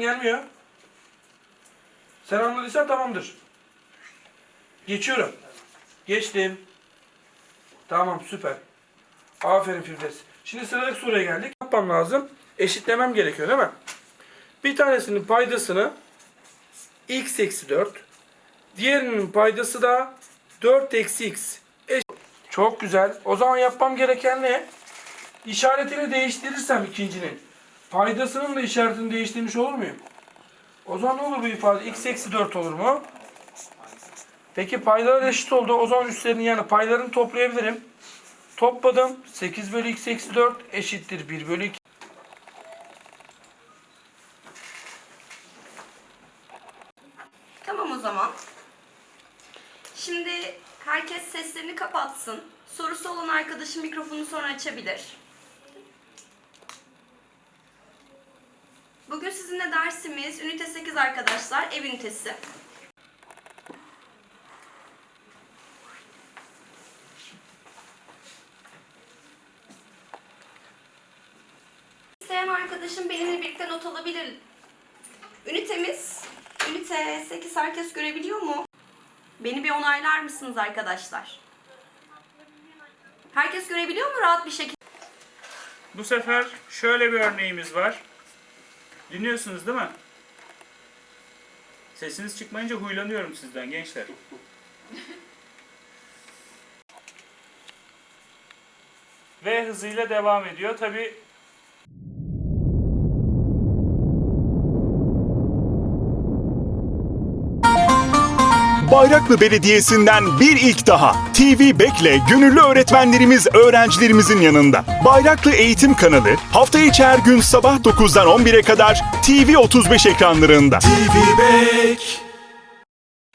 Gelmiyor. Sen anladıysan tamamdır. Geçiyorum. Geçtim. Tamam süper. Aferin Firdevs. Şimdi sıradaki soruya geldik. Ne yapmam lazım? Eşitlemem gerekiyor değil mi? Bir tanesinin paydasını x eksi 4. Diğerinin paydası da 4 eksi x. Eş- Çok güzel. O zaman yapmam gereken ne? İşaretini değiştirirsem ikincinin. Paydasının da işaretini değiştirmiş olur muyum? O zaman ne olur bu ifade? x eksi 4 olur mu? Peki paydalar eşit oldu. O zaman üstlerini yani paylarını toplayabilirim. Topladım. 8 bölü x eksi 4 eşittir 1 bölü 2. Tamam o zaman. Şimdi herkes seslerini kapatsın. Sorusu olan arkadaşım mikrofonu sonra açabilir. Sizinle dersimiz ünite 8 arkadaşlar, ev ünitesi. İsteyen arkadaşım benimle birlikte not alabilir. Ünitemiz, ünite 8 herkes görebiliyor mu? Beni bir onaylar mısınız arkadaşlar? Herkes görebiliyor mu rahat bir şekilde? Bu sefer şöyle bir örneğimiz var. Dinliyorsunuz değil mi? Sesiniz çıkmayınca huylanıyorum sizden gençler. Ve hızıyla devam ediyor. Tabi Bayraklı Belediyesi'nden bir ilk daha. TV Bekle gönüllü öğretmenlerimiz öğrencilerimizin yanında. Bayraklı Eğitim kanalı hafta içi her gün sabah 9'dan 11'e kadar TV 35 ekranlarında. TV Bek